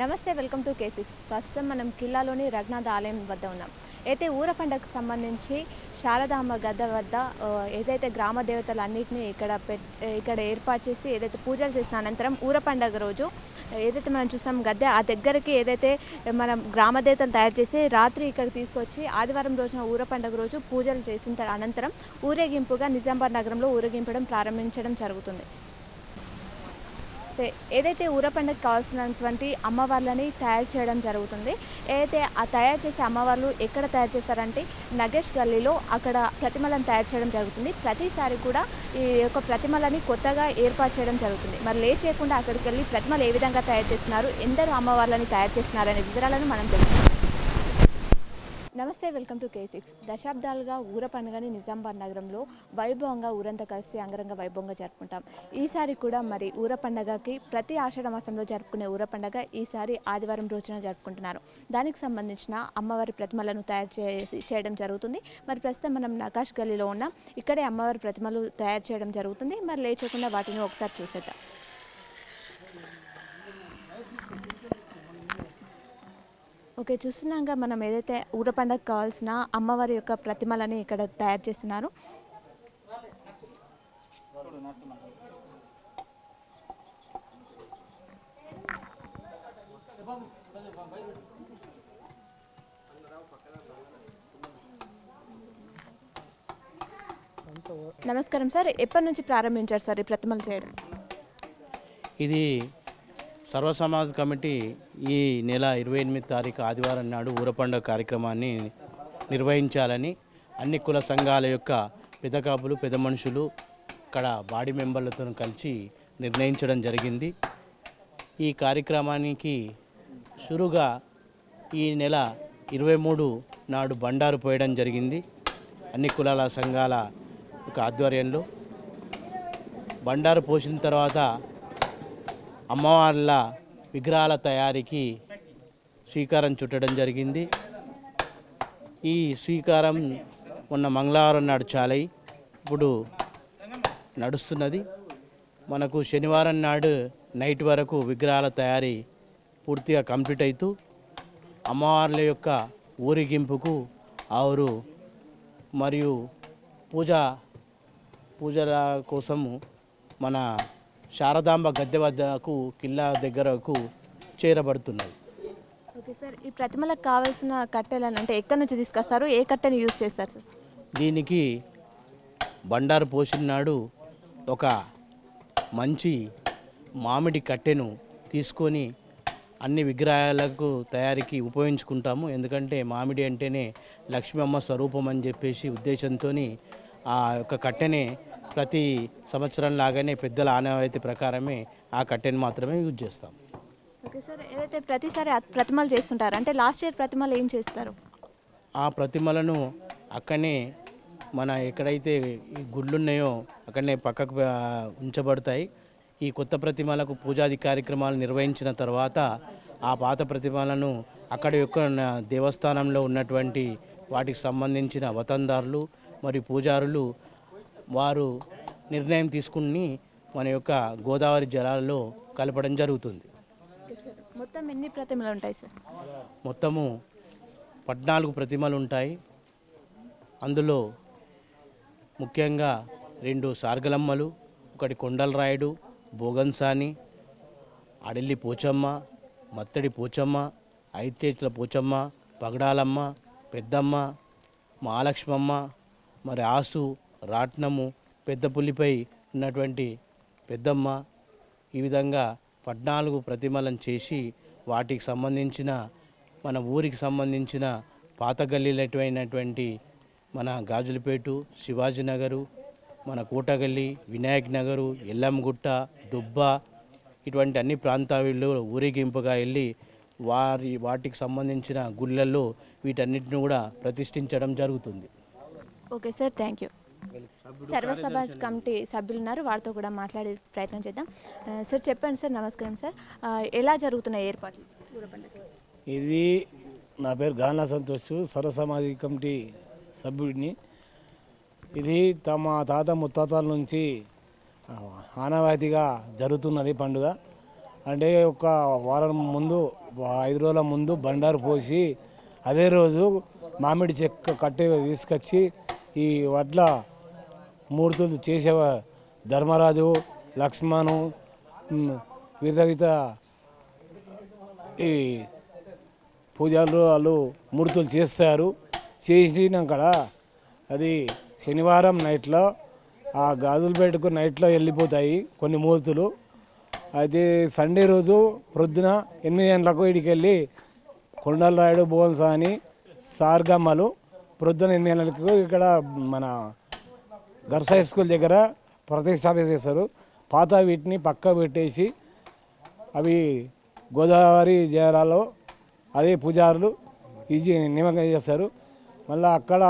నమస్తే welcome to K six first మనం కిల్లాలోని రఘునాథ ఆలయం వద్ద ఉన్నాం. అయితే ఊర పండగకు సంబంధించి శారదామ్మ గద్ద వద్ద ఏదైతే గ్రామ దేవతలన్నింటినీ ఇక్కడ పెట్ ఇక్కడ ఏర్పాటు చేసి ఏదైతే పూజలు చేసిన అనంతరం ఊర పండగ రోజు ఏదైతే మనం చూస్తాం గద్దె ఆ దగ్గరికి ఏదైతే మనం గ్రామ దేవతలు తయారు చేసి రాత్రి ఇక్కడ తీసుకొచ్చి ఆదివారం రోజున ఊర పండగ రోజు పూజలు చేసిన అనంతరం ఊరేగింపుగా నిజామాబాద్ నగరంలో ఊరేగింపడం ప్రారంభించడం జరుగుతుంది. ఏదైతే ఊర పండుగ కావాల్సినటువంటి అమ్మవార్లని తయారు చేయడం జరుగుతుంది. ఏదైతే ఆ తయారు చేసే అమ్మవార్లు ఎక్కడ తయారు చేస్తారంటే నగేష్ గల్లీలో అక్కడ ప్రతిమలను తయారు చేయడం జరుగుతుంది. ప్రతిసారి కూడా ఈ యొక్క ప్రతిమలని కొత్తగా ఏర్పాటు చేయడం జరుగుతుంది. మరి లేచేయకుండా చేయకుండా అక్కడికి వెళ్ళి ప్రతిమలు ఏ విధంగా తయారు చేస్తున్నారు? ఎందరు అమ్మవార్లని తయారు చేస్తున్నారు? అనే వివరాలను మనం తెలుసుకుందాం. నమస్తే వెల్కమ్ టు కే సిక్స్ దశాబ్దాలుగా ఊర పండుగని నిజామాబాద్ నగరంలో వైభవంగా ఊరంతా కలిసి అంగరంగ వైభవంగా జరుపుకుంటాం. ఈసారి కూడా మరి ఊర పండగకి ప్రతి ఆషాఢ మాసంలో జరుపుకునే ఊర పండగ ఈసారి ఆదివారం రోజున జరుపుకుంటున్నారు. దానికి సంబంధించిన అమ్మవారి ప్రతిమలను తయారు చేసి చేయడం జరుగుతుంది. మరి ప్రస్తుతం మనం నకాష్ గల్లీలో ఉన్నాం. ఇక్కడే అమ్మవారి ప్రతిమలు తయారు చేయడం జరుగుతుంది. మరి లేచకుండా వాటిని ఒకసారి చూసేద్దాం. ఓకే చూస్తున్నాక మనం ఏదైతే ఊర పండగ కావాల్సిన అమ్మవారి యొక్క ప్రతిమలని ఇక్కడ తయారు చేస్తున్నారు. నమస్కారం సార్ ఎప్పటి నుంచి ప్రారంభించారు సార్ ఈ ప్రతిమలు చేయడం? ఇది సర్వసమాజ్ కమిటీ ఈ నెల ఇరవై ఎనిమిది తారీఖు ఆదివారం నాడు ఊరపండుగ కార్యక్రమాన్ని నిర్వహించాలని అన్ని కుల సంఘాల యొక్క పెదకాపులు పెద్ద మనుషులు ఇక్కడ బాడీ మెంబర్లతో కలిసి నిర్ణయించడం జరిగింది. ఈ కార్యక్రమానికి షురుగా ఈ నెల ఇరవై మూడు నాడు బండారు పోయడం జరిగింది. అన్ని కులాల సంఘాల యొక్క ఆధ్వర్యంలో. బండారు పోసిన తర్వాత అమ్మవార్ల విగ్రహాల తయారీకి శ్రీకారం చుట్టడం జరిగింది. ఈ శ్రీకారం మొన్న మంగళవారం నాడు చాలై ఇప్పుడు నడుస్తున్నది. మనకు శనివారం నాడు నైట్ వరకు విగ్రహాల తయారీ పూర్తిగా కంప్లీట్ అవుతూ అమ్మవార్ల యొక్క ఊరేగింపుకు ఆవురు మరియు పూజ పూజల కోసము మన శారదాంబ గద్దె వద్దకు కిల్లా దగ్గరకు చేరబడుతున్నది. ఓకే సార్ ఈ ప్రతిమలకు కావాల్సిన కట్టెలను అంటే ఎక్కడి నుంచి తీసుకొస్తారు? ఏ కట్టెని యూజ్ చేస్తారు సార్? దీనికి బండారు పోసిన నాడు ఒక మంచి మామిడి కట్టెను తీసుకొని అన్ని విగ్రహాలకు తయారీకి ఉపయోగించుకుంటాము. ఎందుకంటే మామిడి అంటేనే లక్ష్మీ అమ్మ స్వరూపం అని చెప్పేసి ఉద్దేశంతో ఆ యొక్క కట్టెనే ప్రతి సంవత్సరం లాగానే పెద్దల ఆనవాయితీ ప్రకారమే ఆ కట్టెను మాత్రమే యూజ్ చేస్తాం. ఓకే సార్ ఏదైతే ప్రతిసారి ప్రతిమలు చేస్తుంటారు అంటే లాస్ట్ ఇయర్ ప్రతిమలు ఏం చేస్తారు? ఆ ప్రతిమలను అక్కడనే మన ఎక్కడైతే గుళ్ళు ఉన్నాయో అక్కడనే పక్కకు ఉంచబడతాయి. ఈ కొత్త ప్రతిమలకు పూజాది కార్యక్రమాలు నిర్వహించిన తర్వాత ఆ పాత ప్రతిమలను అక్కడ యొక్క దేవస్థానంలో ఉన్నటువంటి వాటికి సంబంధించిన వతందారులు మరియు పూజారులు వారు నిర్ణయం తీసుకుని మన యొక్క గోదావరి జలాలలో కలపడం జరుగుతుంది. మొత్తం ఎన్ని ప్రతిమలు ఉంటాయి సార్? మొత్తము పద్నాలుగు ప్రతిమలు ఉంటాయి. అందులో ముఖ్యంగా రెండు సార్గలమ్మలు ఒకటి కొండలరాయుడు బోగన్సాని అడెల్లి పోచమ్మ మత్తడి పోచమ్మ ఐతేట్ల పోచమ్మ పగడాలమ్మ పెద్దమ్మ మహాలక్ష్మమ్మ మరి ఆసు రాట్నము పెద్ద పులిపై ఉన్నటువంటి పెద్దమ్మ ఈ విధంగా పద్నాలుగు ప్రతిమలను చేసి వాటికి సంబంధించిన మన ఊరికి సంబంధించిన పాత గల్లీలైనటువంటి మన గాజులపేటు శివాజీనగరు మన కోటగల్లి వినాయక్ నగరు ఎల్లంగుట్ట దుబ్బ ఇటువంటి అన్ని ప్రాంతాల్లో ఊరేగింపుగా వెళ్ళి వారి వాటికి సంబంధించిన గుళ్ళల్లో వీటన్నిటిని కూడా ప్రతిష్ఠించడం జరుగుతుంది. ఓకే సార్ థ్యాంక్ యూ సర్వ సమాజ్ కమిటీ సభ్యులు ఉన్నారు వారితో కూడా మాట్లాడే ప్రయత్నం చేద్దాం. సార్ చెప్పండి సార్. నమస్కారం సార్. ఎలా జరుగుతున్నాయి ఏర్పాట్లు? ఇది నా పేరు గానా సంతోష్. సర్వ సమాజ కమిటీ సభ్యుడిని. ఇది తమ తాత ముత్తాతల నుంచి ఆనవాయితీగా జరుగుతున్నది పండుగ. అంటే ఒక వారం ముందు ఐదు రోజుల ముందు బండారు పోసి అదే రోజు మామిడి చెక్క కట్టె తీసుకొచ్చి ఈ వడ్ల మూర్తులు చేసే ధర్మరాజు లక్ష్మణు ఉమ్, వివిధ ఈ పూజలు వాళ్ళు మూర్తులు చేస్తారు. చేసినాక అది శనివారం నైట్లో ఆ గాజులు పెట్టుకు నైట్లో వెళ్ళిపోతాయి కొన్ని మూర్తులు. అయితే సండే రోజు ప్రొద్దున ఎనిమిది గంటలకు ఇడికి వెళ్ళి కొండలరాయుడు బోల్సా సార్గమ్మలు ప్రొద్దున ఎనిమిది గంటలకు ఇక్కడ మన గర్సా స్కూల్ దగ్గర ప్రతిష్టాపన చేస్తారు పాత వీటిని పక్క పెట్టేసి అవి గోదావరి జలాలో అదే పూజారులు ఇది నిమగ్నం చేస్తారు మళ్ళీ అక్కడ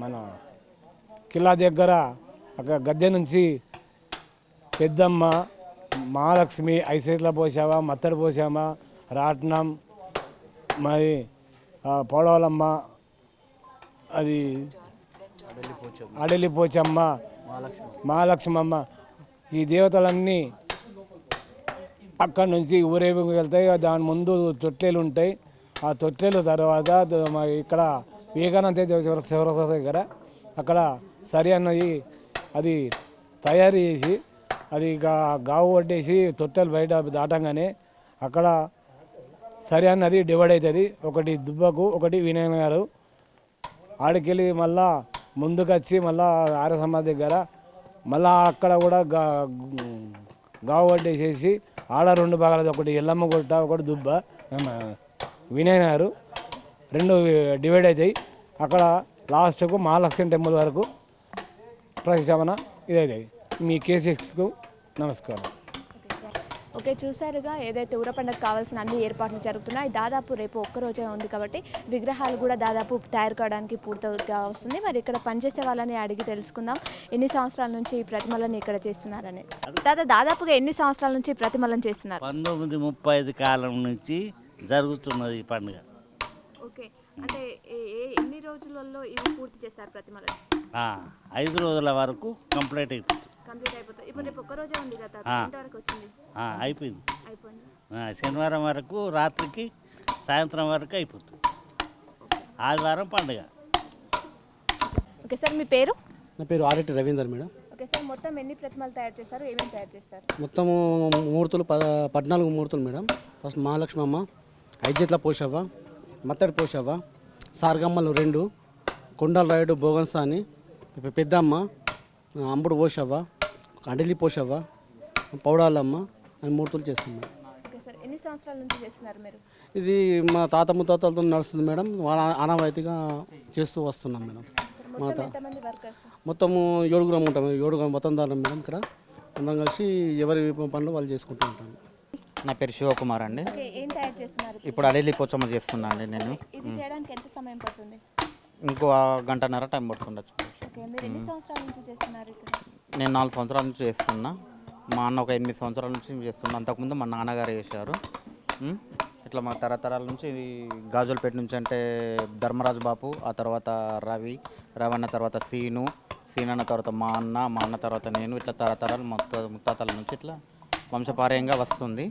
మన కిల్లా దగ్గర అక్కడ గద్దె నుంచి పెద్దమ్మ మహాలక్ష్మి ఐసేట్ల పోసావా మత్తడి పోసామా రాట్నం మరి పోడవలమ్మ అది అడలి పోచమ్మ మహాలక్ష్మమ్మ. ఈ దేవతలన్నీ అక్కడి నుంచి ఊరేగింపు వెళ్తాయి. దాని ముందు తొట్టెలు ఉంటాయి. ఆ తొట్టెలు తర్వాత ఇక్కడ వివేకానంద చివరస దగ్గర అక్కడ సరి అన్నది అది తయారు చేసి అది గావు పట్టేసి తొట్టెలు బయట దాటంగానే అక్కడ సరి అన్నది డివైడ్ అవుతుంది. ఒకటి దుబ్బకు ఒకటి వినాయక గారు ఆడికెళ్ళి మళ్ళా ముందుకొచ్చి మళ్ళా ఆర్య సమాజ్ దగ్గర మళ్ళా అక్కడ కూడా గా గావు పట్టేసేసి ఆడ రెండు భాగాలు ఒకటి ఎల్లమ్మ గుట్ట ఒకటి దుబ్బ మన రెండు డివైడ్ అవుతాయి అక్కడ లాస్ట్కు మహాలక్ష్మి టెంపుల్ వరకు ప్రతిష్టమన ఇదవుతుంది మీ కేసీఎస్కు నమస్కారం. ఓకే చూసారుగా ఏదైతే ఊర పండుగ కావాల్సిన అన్ని ఏర్పాట్లు జరుగుతున్నాయి దాదాపు రేపు ఒక్క రోజే ఉంది కాబట్టి విగ్రహాలు కూడా దాదాపు తయారు కావడానికి పూర్తిగా వస్తుంది. మరి ఇక్కడ పనిచేసే వాళ్ళని అడిగి తెలుసుకుందాం. ఎన్ని సంవత్సరాల నుంచి ఈ ప్రతిమలను ఇక్కడ చేస్తున్నారని? దాదా దాదాపుగా ఎన్ని సంవత్సరాల నుంచి ప్రతిమలను చేస్తున్నారు? పంతొమ్మిది ముప్పై ఐదు కాలం నుంచి జరుగుతున్నది ఈ పండుగ. ఓకే అంటే ఎన్ని రోజులలో ఇవి పూర్తి చేస్తారు ప్రతిమలను? ఐదు రోజుల వరకు కంప్లీట్ అయిపోతుంది. కంప్లీట్ అయిపోతుంది ఇప్పుడు రేపు ఒక్క రోజే ఉంది కదా ఆ. ఎంతవరకు వచ్చింది? ఆ, అయిపోయింది. అయిపోయింది? ఆ, శనివారం వరకు రాత్రికి సాయంత్రం వరకు అయిపోతుంది. ఆదివారం పండుగ. ఓకే సార్ మీ పేరు? నా పేరు RAT Ravinder madam. Okay sir మొత్తం ఎన్ని ప్రతిమలు తయారు చేస్తారు ఏమేమి తయారు చేస్తారు మొత్తము మూర్తులు ప పద్నాలుగు మూర్తులు మేడం. ఫస్ట్ మహాలక్ష్మమ్మ ఐద్యట్ల పోషవ్వ మత్తడి పోషవ్వ సార్గమ్మలు రెండు కొండల రాయుడు బోగన్సాని పె- పెద్దమ్మ అంబుడు పోషవ్వ అండలి పోషవ్వ పౌడాలమ్మ అని మూర్తులు చేస్తున్నాం ఎన్ని సంవత్సరాల నుంచి చేస్తున్నారు మీరు? ఇది మా తాత ముత్తాతలతో నడుస్తుంది మేడం. వాళ్ళ ఆనవాయితీగా చేస్తూ వస్తున్నాం మేడం. మా తా మొత్తము ఏడుగురం ఉంటాం. ఏడుగురం మొత్తం దారం మేడం ఇక్కడ. అందరం కలిసి ఎవరి పనులు వాళ్ళు చేసుకుంటూ ఉంటాం. నా పేరు శివకుమార్ అండి. ఓకే ఏం తయారు చేస్తున్నారు ఇప్పుడు? అడేలి పోచమ్మ చేస్తున్నా అండి నేను. ఇది చేయడానికి ఎంత సమయం పడుతుంది? ఇంకో గంటన్నర టైం పడుతుండొచ్చు. ఓకే. మీరు ఎన్ని సంవత్సరాల నుంచి చేస్తున్నారు ఇక్కడ? నేను నాలుగు సంవత్సరాల నుంచి చేస్తున్నా. మా అన్న ఒక ఎనిమిది సంవత్సరాల నుంచి చేస్తున్నా. అంతకుముందు మా నాన్నగారు చేశారు? ఇట్లా మా తరతరాల నుంచి గాజులపేట నుంచి అంటే ధర్మరాజు బాపు ఆ తర్వాత రవి రవి అన్న తర్వాత సీను సీన్ అన్న తర్వాత మా అన్న మా అన్న తర్వాత నేను ఇట్లా తరతరాలు మొత్త ముత్తాతల నుంచి ఇట్లా వంశపార్యంగా వస్తుంది.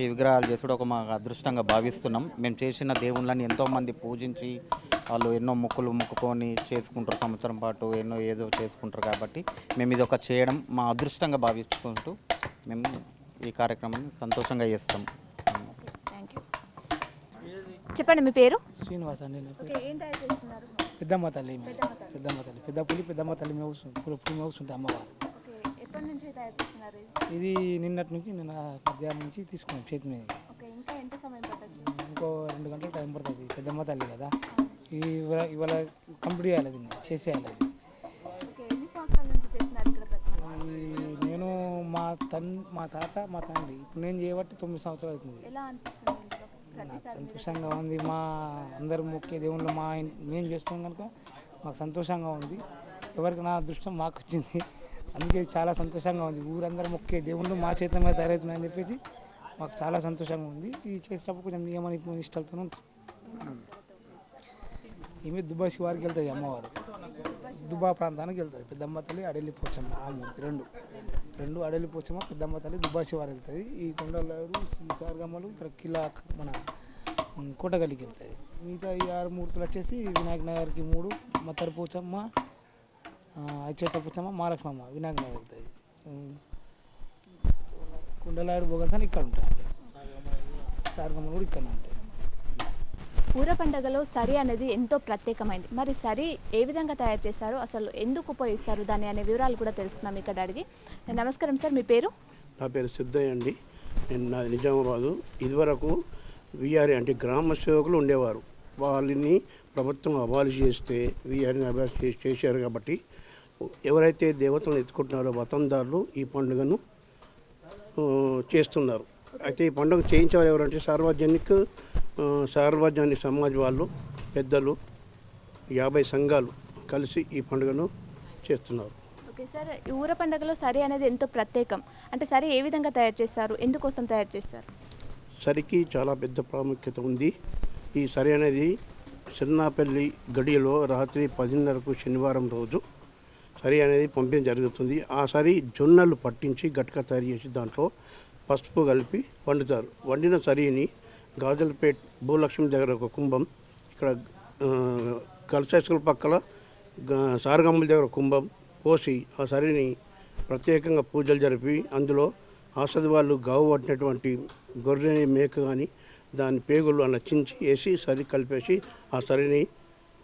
ఈ విగ్రహాలు చేసుడు ఒక మా అదృష్టంగా భావిస్తున్నాం. మేము చేసిన దేవుళ్ళని ఎంతోమంది పూజించి వాళ్ళు ఎన్నో మొక్కులు మొక్కుకొని చేసుకుంటారు సంవత్సరం పాటు ఎన్నో ఏదో చేసుకుంటారు కాబట్టి మేము ఇది ఒక చేయడం మా అదృష్టంగా భావించుకుంటూ మేము ఈ కార్యక్రమాన్ని సంతోషంగా చేస్తాం. థ్యాంక్ యూ చెప్పండి మీ పేరు? శ్రీనివాస్ అండి నా పేరు. ఓకే ఏం తయారు చేస్తున్నారు? పెద్దమ్మ తల్లి మేము. పెద్దమ్మ తల్లి. పెద్ద పులి పెద్దమ్మ తల్లి పులి పులి మేవుస్తుంటే అమ్మవారు ఓకే ఎప్పటి నుంచి తయారు చేస్తున్నారు ఇది? నిన్నటి నుంచి నిన్న మధ్యాహ్నం నుంచి తీసుకున్నాం చేతి మీద. ఓకే ఇంకా ఎంత సమయం పట్టచ్చు ఇంకో రెండు గంటలు టైం పడుతుంది. పెద్దమ్మ తల్లి కదా. ఇవాళ ఇవాళ కంప్లీట్ చేయాలి దీన్ని చేసేయాలి నేను మా తన్ మా తాత మా తండ్రి ఇప్పుడు నేను చేయబట్టి తొమ్మిది సంవత్సరాలు అవుతుంది. నాకు సంతోషంగా ఉంది మా అందరు ముఖ్య దేవుళ్ళు మా మేము చేస్తాం కనుక మాకు సంతోషంగా ఉంది. ఎవరికి నా అదృష్టం మాకు వచ్చింది. అందుకే చాలా సంతోషంగా ఉంది. ఊరందరూ ముఖ్య దేవుళ్ళు మా చేతుల మీద తయారవుతున్నాయని చెప్పేసి మాకు చాలా సంతోషంగా ఉంది. ఇది చేసేటప్పుడు కొంచెం నియమ నిష్టలతో ఉంటాం. ఈమె దుబ్బా శివారికి వెళ్తుంది అమ్మవారు. దుబ్బా ప్రాంతానికి వెళ్తుంది పెద్దమ్మ తల్లి అడెళ్ళి పోచమ్మ ఆ మూర్తి రెండు. రెండు అడలి పోచమ్మ పెద్దమ్మ తల్లి దుబ్బా శివారు వెళ్తుంది ఈ కొండలు ఈ సారగమ్మలు ఇక్కడ కిలా మన కోటగల్లికి వెళ్తాయి. మిగతా ఈ ఆరు మూర్తులు వచ్చేసి వినాయక నగర్కి మూడు మత్తడి పోచమ్మ అచ్చేత పోచమ్మ మహాలక్ష్మమ్మ వినాయక నగర్ వెళ్తాయి. ఉమ్, కుండలాడు ఇక్కడ ఉంటాయి. సారగమ్మలు కూడా ఇక్కడ ఉంటాయి. ఊర పండగలో సరి అనేది ఎంతో ప్రత్యేకమైంది. మరి సరి ఏ విధంగా తయారు చేస్తారు అసలు ఎందుకు ఉపయోగిస్తారు? దాని అనే వివరాలు కూడా తెలుసుకున్నాం ఇక్కడ అడిగి. నమస్కారం సార్ మీ పేరు? నా పేరు సిద్ధయ్య అండి. నేను నాది నిజామాబాదు. ఇదివరకు విఆర్ఏ అంటే గ్రామ సేవకులు ఉండేవారు. వాళ్ళని ప్రభుత్వం అబాలిష్ చేస్తే విఆర్ఏని అబాలిష్ చేసి చేశారు కాబట్టి ఎవరైతే దేవతలను ఎత్తుకుంటున్నారో వతందారులు ఈ పండుగను చేస్తున్నారు. అయితే ఈ పండుగ చేయించేవారు ఎవరంటే సార్వజనిక సార్వజనిక సమాజ్ వాళ్ళు పెద్దలు యాభై సంఘాలు కలిసి ఈ పండుగను చేస్తున్నారు. ఓకే సార్ ఈ ఊర పండుగలో సరి అనేది ఎంతో ప్రత్యేకం. అంటే సరి ఏ విధంగా తయారు చేస్తారు? ఎందుకోసం తయారు చేస్తారు? సరికి చాలా పెద్ద ప్రాముఖ్యత ఉంది. ఈ సరి అనేది చిన్నపల్లి గడియలో రాత్రి పదిన్నరకు శనివారం రోజు సరి అనేది పంపిణీ జరుగుతుంది. ఆ సరి జొన్నలు పట్టించి గట్క తయారు చేసి దాంట్లో పసుపు కలిపి వండుతారు. వండిన సరిని గాజులపేట్ భూలక్ష్మి దగ్గర ఒక కుంభం ఇక్కడ ఆ, పక్కల గ- సారగమ్మల దగ్గర ఒక కుంభం పోసి ఆ సరిని ప్రత్యేకంగా పూజలు జరిపి అందులో ఆసది వాళ్ళు గావు పట్టినటువంటి గొర్రె మేక కానీ దాని పేగులు అలా చించి వేసి సరి కలిపేసి ఆ సరిని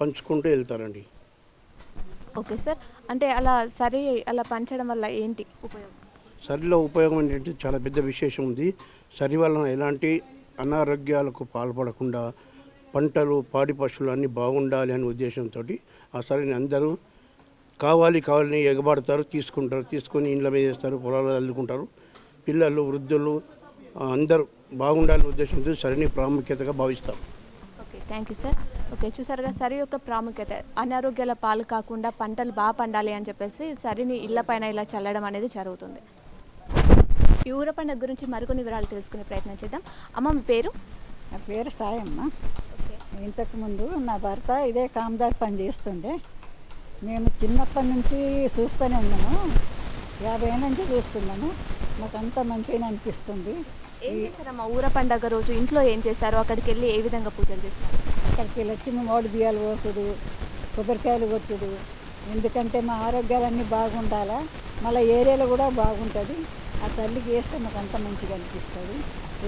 పంచుకుంటూ వెళ్తారండి. Okay sir. అంటే అలా సరి అలా పంచడం వల్ల ఏంటి ఉపయోగం? సరిలో ఉపయోగం ఏంటంటే చాలా పెద్ద విశేషం ఉంది. సరి వలన ఎలాంటి అనారోగ్యాలకు పాల్పడకుండా పంటలు పాడి పశువులు అన్నీ బాగుండాలి అనే ఉద్దేశంతో ఆ సరిని అందరూ కావాలి కావాలని ఎగబడతారు తీసుకుంటారు తీసుకొని ఇండ్ల మీద వేస్తారు పొలాలు చల్లుకుంటారు పిల్లలు వృద్ధులు అందరూ బాగుండాలనే ఉద్దేశంతో సరిని ప్రాముఖ్యతగా భావిస్తారు okay thank you sir. Okay చూసారుగా సరి యొక్క ప్రాముఖ్యత అనారోగ్యాల పాలు కాకుండా పంటలు బాగా పండాలి అని చెప్పేసి సరిని ఇళ్ళ పైన ఇలా చల్లడం అనేది జరుగుతుంది. ఈ ఊర పండుగ గురించి మరికొన్ని వివరాలు తెలుసుకునే ప్రయత్నం చేద్దాం. అమ్మ మీ పేరు? నా పేరు సాయమ్మ. ఇంతకుముందు నా భర్త ఇదే కామదారి పని చేస్తుండే. మేము చిన్నప్పటి నుంచి చూస్తూనే ఉన్నాము. యాభై నుంచి చూస్తున్నాము. మాకు అంత మంచిగా అనిపిస్తుంది. ఏం చేస్తారమ్మా ఊర పండగ రోజు ఇంట్లో ఏం చేస్తారు? అక్కడికి వెళ్ళి ఏ విధంగా పూజలు చేస్తారు? అక్కడికి వెళ్ళి వచ్చి మేము ఓడి బియ్యాలు పోసుడు కొబ్బరికాయలు కొట్టుడు. ఎందుకంటే మా ఆరోగ్యాలన్నీ బాగుండాలా? మళ్ళీ ఏరియాలో కూడా బాగుంటుంది. ఆ తల్లికి వేస్తే మాకు అంత మంచిగా అనిపిస్తుంది.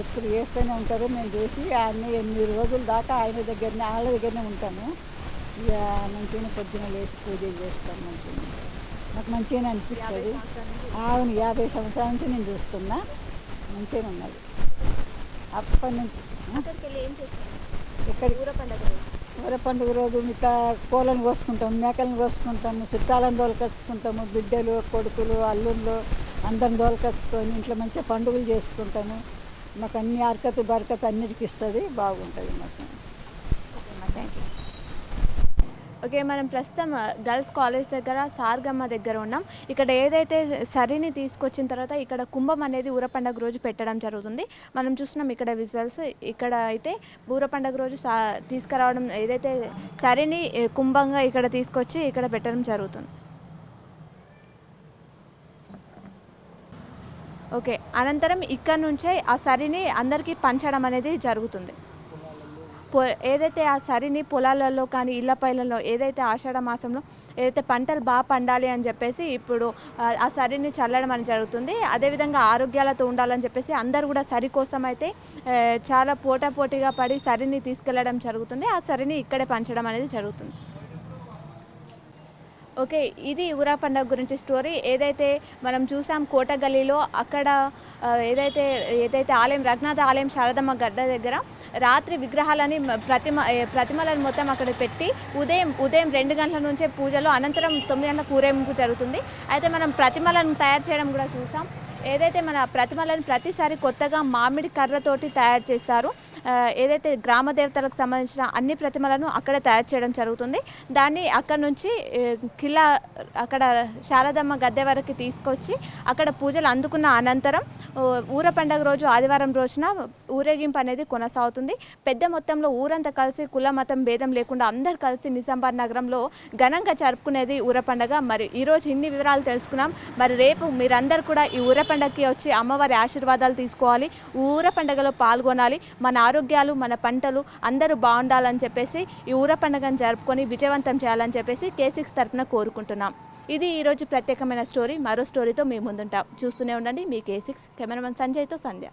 ఎప్పుడు వేస్తూనే ఉంటారు మేము చూసి అన్ని ఎనిమిది రోజుల దాకా ఆయన దగ్గరనే వాళ్ళ దగ్గరనే ఉంటాము. ఇక మంచిగా పొద్దున లేచి పూజలు చేస్తాం మంచిగా నాకు మంచిగానే అనిపిస్తుంది. అవును యాభై సంవత్సరాల నుంచి నేను చూస్తున్నా. మంచిగా ఉన్నది. అప్పటి నుంచి ఇక్కడ ఊర ఊర పండుగ రోజు ఇట్లా కోళ్ళను కోసుకుంటాము మేకలను కోసుకుంటాము చుట్టాలను దోలకచ్చుకుంటాము బిడ్డలు కొడుకులు అల్లుళ్ళు. అందరిని దోలకచ్చుకొని ఇంట్లో మంచిగా పండుగలు చేసుకుంటాము. మాకు అన్ని అరకతు బరకతు అన్నిటికి ఇస్తుంది బాగుంటుంది మాకు. ఓకే మనం ప్రస్తుతం గర్ల్స్ కాలేజ్ దగ్గర సార్గమ్మ దగ్గర ఉన్నాం. ఇక్కడ ఏదైతే సరిని తీసుకొచ్చిన తర్వాత ఇక్కడ కుంభం అనేది ఊర పండగ రోజు పెట్టడం జరుగుతుంది. మనం చూస్తున్నాం ఇక్కడ విజువల్స్. ఇక్కడ అయితే ఊర పండగ రోజు సా తీసుకురావడం ఏదైతే సరిని కుంభంగా ఇక్కడ తీసుకొచ్చి ఇక్కడ పెట్టడం జరుగుతుంది. ఓకే అనంతరం ఇక్కడ నుంచే ఆ సరిని అందరికీ పంచడం అనేది జరుగుతుంది. పొ ఏదైతే ఆ సరిని పొలాలలో కానీ ఇళ్ళ పైలలో ఏదైతే ఆషాఢ మాసంలో ఏదైతే పంటలు బాగా పండాలి అని చెప్పేసి ఇప్పుడు ఆ, సరిని చల్లడం అని జరుగుతుంది. అదేవిధంగా ఆరోగ్యాలతో ఉండాలని చెప్పేసి అందరు కూడా సరి కోసం అయితే చాలా పోటాపోటీగా పడి సరిని తీసుకెళ్ళడం జరుగుతుంది. ఆ సరిని ఇక్కడే పంచడం అనేది జరుగుతుంది. ఓకే ఇది ఊరా పండగ గురించి స్టోరీ. ఏదైతే మనం చూసాం కోట గల్లీలో అక్కడ ఏదైతే ఏదైతే ఆలయం రఘునాథ ఆలయం శారదమ్మ గడ్డ దగ్గర రాత్రి విగ్రహాలని ప్రతిమ ప్రతిమలను మొత్తం అక్కడ పెట్టి ఉదయం ఉదయం రెండు గంటల నుంచే పూజలు అనంతరం తొమ్మిది గంటల ఊరేగింపు జరుగుతుంది. అయితే మనం ప్రతిమలను తయారు చేయడం కూడా చూసాం. ఏదైతే మన ప్రతిమలను ప్రతిసారి కొత్తగా మామిడి కర్రతోటి తయారు చేస్తారు ఏదైతే గ్రామ దేవతలకు సంబంధించిన అన్ని ప్రతిమలను అక్కడే తయారు చేయడం జరుగుతుంది. దాన్ని అక్కడ నుంచి కిలా అక్కడ శారదమ్మ గద్దె వరకు తీసుకొచ్చి అక్కడ పూజలు అందుకున్న అనంతరం ఊర పండగ రోజు ఆదివారం రోజున ఊరేగింపు అనేది కొనసాగుతుంది. పెద్ద మొత్తంలో ఊరంతా కలిసి కుల మతం భేదం లేకుండా అందరు కలిసి నిజామాబాద్ నగరంలో ఘనంగా జరుపుకునేది ఊర పండగ. మరి ఈరోజు ఇన్ని వివరాలు తెలుసుకున్నాం. మరి రేపు మీరందరూ కూడా ఈ ఊర పండగకి వచ్చి అమ్మవారి ఆశీర్వాదాలు తీసుకోవాలి. ఊర పండగలో పాల్గొనాలి. మన ఆరోగ్యాలు మన పంటలు అందరూ బాగుండాలని చెప్పేసి ఈ ఊర పండుగను జరుపుకొని విజయవంతం చేయాలని చెప్పేసి కేసిక్స్ తరఫున కోరుకుంటున్నాం. ఇది ఈరోజు ప్రత్యేకమైన స్టోరీ మరో స్టోరీతో మీ ముందుంటాం. చూస్తూనే ఉండండి మీ కేసిక్స్ కెమెరామెన్ సంజయ్తో సంధ్య.